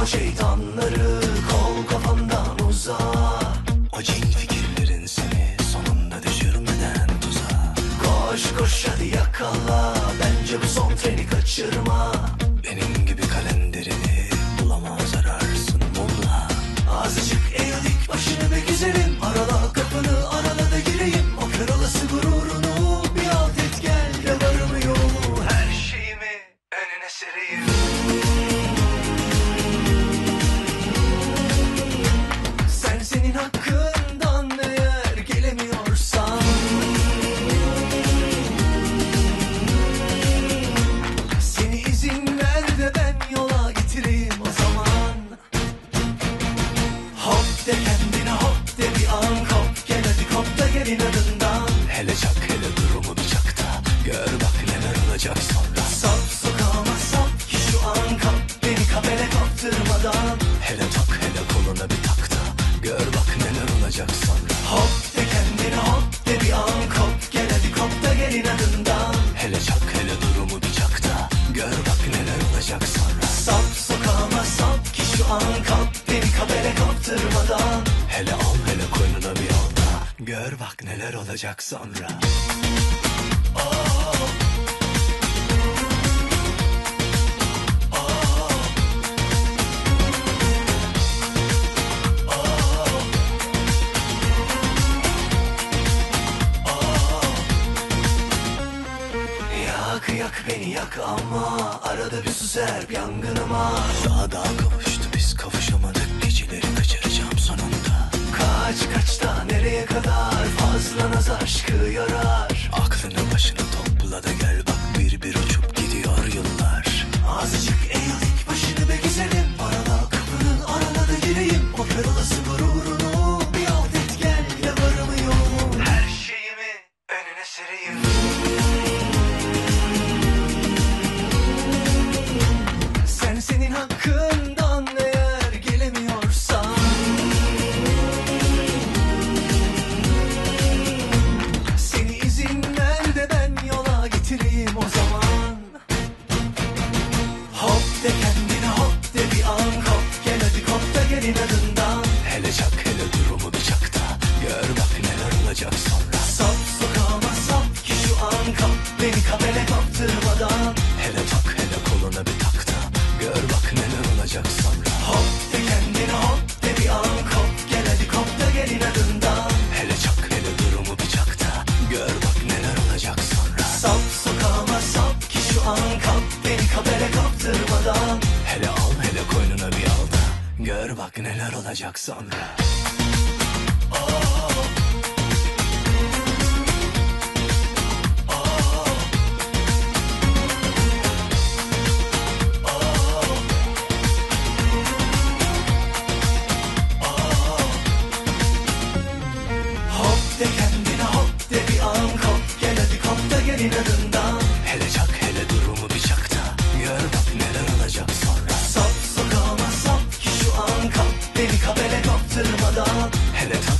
Kovala şeytanları kol kafandan uzak. O cin fikirlerin seni sonunda düşürmeden tuzağa. Koş koş hadi yakala. Bence bu son treni kaçırma. Benim gibi kalenderini Gör bak neler olacak sonra. Sap sokağıma sap ki şu an Kap. Beni kabere kaptırmadan. Hele al hele koynuna bir al da. Gör bak neler olacak sonra. Oh. Yak beni yak ama arada bir sus yangınıma. Daha daha kavuştum. Beni kadere kaptırmadan Hele al hele koynuna bir al da Gör bak neler olacak sonra oh. minute.